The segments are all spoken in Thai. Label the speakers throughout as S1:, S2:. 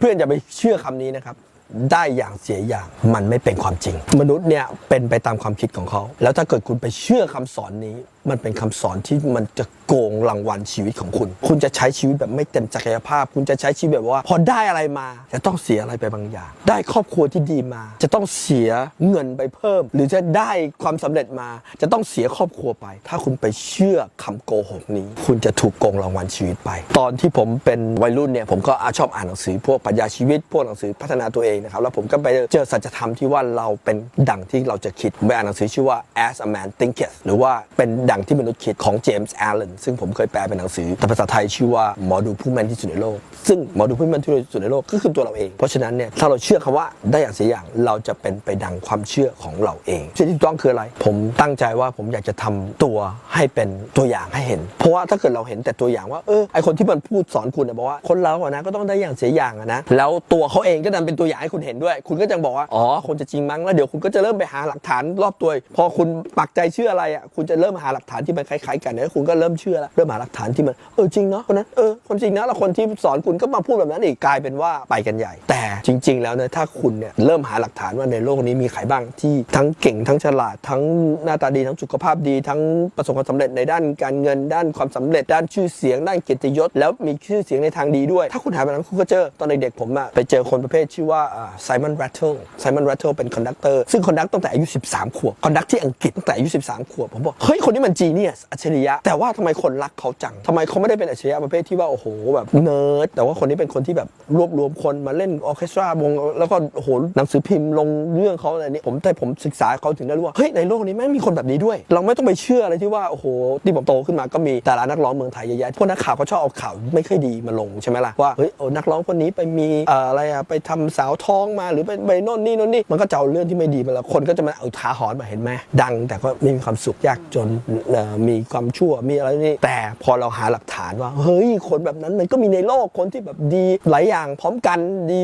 S1: เพื่อนอย่าไปเชื่อคำนี้นะครับ ได้อย่างเสียอย่างมันไม่เป็นความจริง มนุษย์เนี่ยเป็นไปตามความคิดของเขา แล้วถ้าเกิดคุณไปเชื่อคำสอนนี้ มันเป็นคำสอนที่มันจะโกงรางวัลชีวิตของคุณ คุณจะใช้ชีวิตแบบไม่เต็มศักยภาพ คุณจะใช้ชีวิตแบบว่า พอได้อะไรมาจะต้องเสียอะไรไปบางอย่าง ได้ครอบครัวที่ดีมา จะต้องเสียเงินไปเพิ่ม หรือจะได้ความสำเร็จมา จะต้องเสียครอบครัวไป ถ้าคุณไปเชื่อคำโกหกนี้ คุณจะถูกโกงรางวัลชีวิตไป ตอนที่ผมเป็นวัยรุ่นเนี่ยผมก็ชอบอ่านหนังสือพวกปรัชญาชีวิตพวกหนังสือพัฒนาตัวเองนะครับแล้วผมก็ไปเจอสัจธรรมที่ว่าเราเป็นดังที่เราจะคิดผมไปอ่านหนังสือชื่อว่า as a man thinketh หรือว่าเป็นดังที่มนุษย์คิดของเจมส์แอลเลนซึ่งผมเคยแปลเป็นหนังสือแต่ภาษาไทยชื่อว่าหมอดูผู้แม่นที่สุดในโลก ซึ่งหมอดูผู้แม่นที่สุดในโลกก็คือตัวเราเอง เพราะฉะนั้นเนี่ยถ้าเราเชื่อคำว่าได้อย่างเสียอย่างเราจะเป็นไปดังความเชื่อของเราเองสิ่งที่ต้องคืออะไร ผมตั้งใจว่าผมอยากจะทำตัวให้เป็นตัวอย่างให้เห็น เพราะว่าถ้าเกิดเราเห็นแต่ตัวอย่างว่าเออไอคนที่มันพูดสอนคุณนะบอกว่าคนเราอะนะก็ต้องได้อย่างเสียอย่างอะนะแล้วตัวเขาเองก็ดันเป็นตัวอย่างให้คุณเห็นด้วย คุณก็จะบอกว่าอ๋อคนจะจริงมั้งแล้วเดี๋ยวคุณก็จะเริ่มไปหาหลักฐานรอบตัวพอคุณปักใจเชื่ออะไรอะคุณจะเริ่มหาหลักฐานที่มันคล้ายๆกันแล้วคุณก็เริ่มเชื่อแล้วเริ่มหาหลักฐานที่มันเออจริงเนาะคนนั้นเออคนจริงนะแล้วคนที่สอนคุณก็มาพูดแบบนั้นอีกกลายเป็นว่าไปกันใหญ่ แต่จริง ๆ แล้วเนี่ยถ้าคุณเนี่ยเริ่มหาหลักฐานว่าในโลกนี้มีใครบ้างที่ทั้งเก่งทั้งฉลาด ทั้งหน้าตาดีทั้งสุขภาพดี ทั้งประสบความสำเร็จในด้านการเงินด้านความสำเร็จ ด้านชื่อเสียงด้านเกียรติยศ แล้วมีชื่อเสียงในทางดีด้วย ถ้าคุณหาแบบนั้นคุณก็เจอตอนเด็กๆผมอะไปเจอคนประเภทชื่อว่าไซมอนแรตเทิลไซมอนแรตเทิลเป็นคอนดักเตอร์ซึ่งคอนดักตั้งแต่อายุ 13 ขวบคอนดักที่อังกฤษตั้งแต่อายุ 13 ขวบผมบอกเฮ้ยคนนี้มันจีเนียสอัจฉริยะ แต่ว่าทำไมคนรักเขาจังทำไมเขาไม่ได้เป็นอัจฉริยะประเภทที่ว่าโอ้โหแบบเนิร์ดแต่ว่าคนนี้เป็นคนที่แบบรวบรวมคนมาเล่นออเคสตราวงแล้วก็โอ้โหหนังสือพิมพ์ลงเรื่องเขาอะไรนี้ผมแต่ผมศึกษาเขาถึงได้รู้ว่าเฮ้ยในโลกนี้แม่งมีคนแบบนี้ด้วย เราไม่ต้องไปเชื่ออะไรที่ว่าโอ้โหที่ผมโตขึ้นมาก็มีดารานักร้องเมืองไทยเยอะแยะพวกนักข่าวเขาชอบเอาข่าวไม่ค่อยดีมาลงใช่ไหมล่ะว่าเฮ้ยโอ้นักร้องคนนี้ไปมีอะไรอะไปทำสาวท้องมาหรือไปไปโน่นนี่โน่นนี่มันก็จะเอาเรื่องที่ไม่ดีมาแล้วคนก็จะมาเอาท้าหอนมาเห็นไหมดัง แต่ก็ไม่มีความสุขยากจนมีความชั่วมีอะไรนี่แต่พอเราหาหลักฐานว่า เฮ้ยคนแบบนั้นมันก็มีในโลกคนที่แบบดีหลายอย่างพร้อมกันดี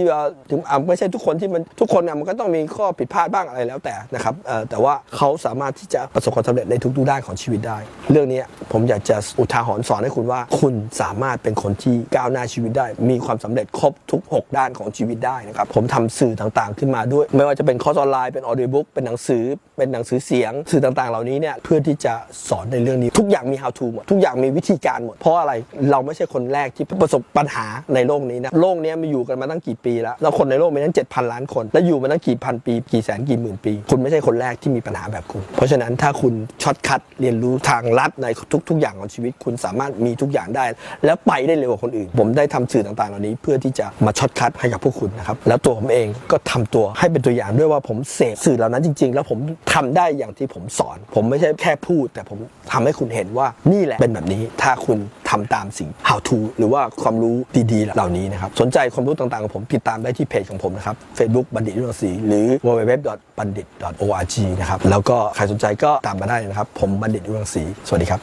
S1: ถึงไม่ใช่ทุกคนที่มันทุกคนมันก็ต้องมีข้อผิดพลาดบ้างอะไรแล้วแต่นะครับแต่ว่าเขาสามารถที่จะประสบความสำเร็จในทุกๆด้านของชีวิตได้ เรื่องนี้ผมอยากจะอุทาหรณ์สอนให้คุณว่า คุณสามารถเป็นคนที่ก้าวหน้าชีวิตได้ มีความสำเร็จครบทุก 6 ด้านของชีวิตได้นะครับผมทำสื่อต่างๆ ขึ้นมาด้วย ไม่ว่าจะเป็นคอร์สออนไลน์เป็นออดิบุ๊กเป็นหนังสือเป็นหนังสือเสียง สื่อต่างๆ เหล่านี้เนี่ยเพื่อที่จะสอนในเรื่องนี้ ทุกอย่างมี how to หมด ทุกอย่างมีวิธีการหมด เพราะอะไรเราไม่ใช่คนแรกที่ประสบปัญหาในโลกนี้นะโลกนี้มาอยู่กันมาตั้งกี่ปีแล้วแล้วคนในโลกมีตั้ง7,000 ล้านคน แล้วอยู่มาตั้งกี่พันปีกี่แสนกี่หมื่นปี คุณไม่ใช่คนแรกที่มีปัญหาแบบคุณ เพราะฉะนั้นถ้าคุณช็อตคัดเรียนรู้ทางลัดในทุก ๆ อย่างของชีวิต คุณสามารถมีทุกอย่างได้ แล้วไปได้เร็วกว่าคนอื่น ผมได้ทำสื่อต่างๆ เหล่านี้ เพื่อที่จะมาช็อตคัดให้กับพวกคุณนะครับแล้วตัวผมเองก็ทำตัวให้เป็นตัวอย่างด้วยว่าผมเสพสื่อเหล่านั้นจริง ๆ แล้วผมทำได้อย่างที่ผมสอน ผมไม่ใช่แค่พูดแต่ผมทำให้คุณเห็นว่านี่แหละเป็นแบบนี้ ถ้าคุณทำตามสิ่ง how to หรือว่าความรู้ดีๆ เหล่านี้นะครับ สนใจความรู้ต่างๆของผมติดตามได้ที่เพจของผมนะครับ Facebook บัณฑิตยุทธศรีหรือ www บัณฑิต org นะครับ แล้วก็ใครสนใจก็ตามมาได้นะครับ ผมบัณฑิตยุทธศรีสวัสดีครับ